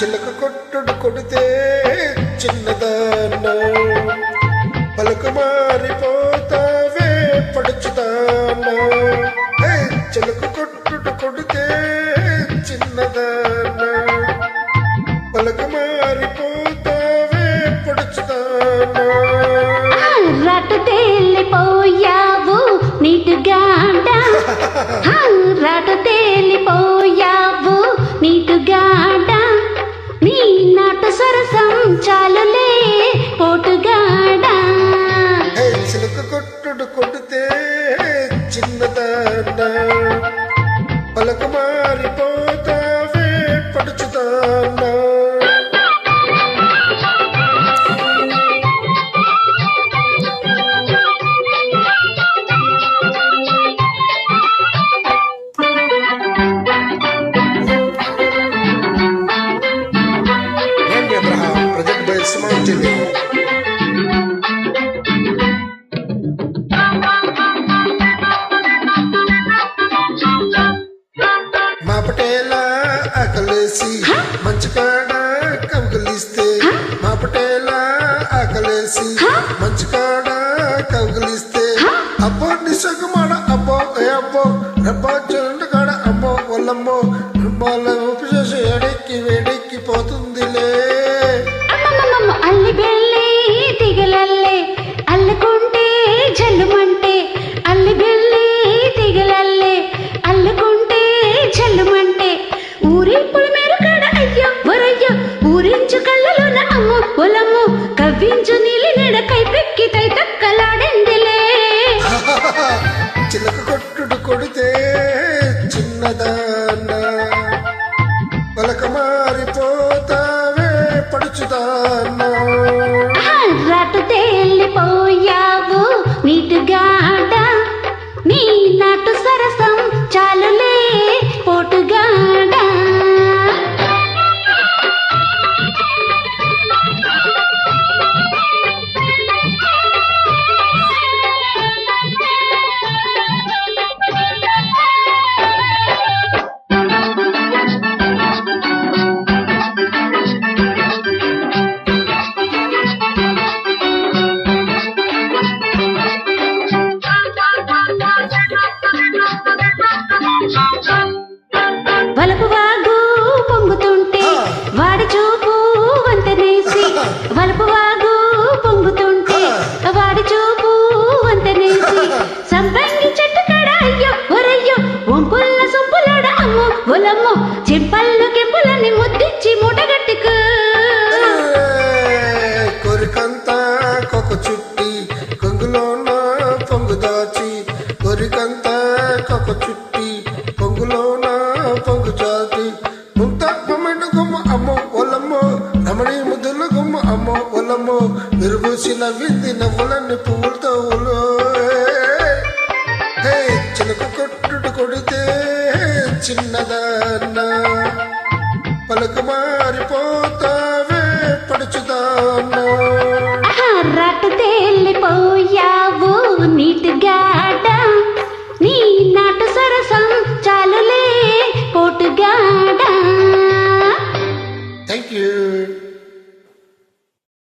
చిలక కొట్టుడు కొడితే చిన్నదాన్న. పలుకు మారిపోతావే పడుచుదాన్న. చిలక కొట్టుడు కొడితే చిన్నదాన్న. పలుకు మారిపోతావే పడుచుదాన్న. రటు తేలిపోయావు నీటుగాడ రటు పలక ఆకలేసి మంచి కాడ కౌగలిస్తే అబ్బో నిసగమాడ అబ్బో ఏ అబ్బో రబ్బో చెండు కాడ అమ్మో ఒల్లమ్మో రుబ్బాల ఉపశేష ఎడెక్కి వేడెక్కి పోతుందిలే. అల్లి బెల్లి అల్లుకుంటే జల్లుమంటే అల్లి బెల్లి అల్లుకుంటే జల్లుమంటే ఊరింపుల మెరుగడ అయ్యో వరయ్యో ఊరించు కళ్ళలోన అమ్ము పొలమ్ము కవ్వించు మారిపోతావే పడుచుదాన్న రటు తేలిపోయావు నీటుగా అమ్మో చెంపల్లు కెంపులని ముద్దిచ్చి ముటగట్టుకు. కొరికంతా కొక చుట్టి కొంగులోన పొంగు దాచి. కొరికంతా కొక చుట్టి పొంగులోన పొంగు చాచి. ముంత మమ్మడి గుమ్మ అమ్మో ఒలమ్మో రమణి ముద్దుల గుమ్మ అమ్మో ఒలమ్మో విరుగుసిన వింది నవ్వులన్నీ పువ్వులతో சின்னதன்னா பழுக்குமா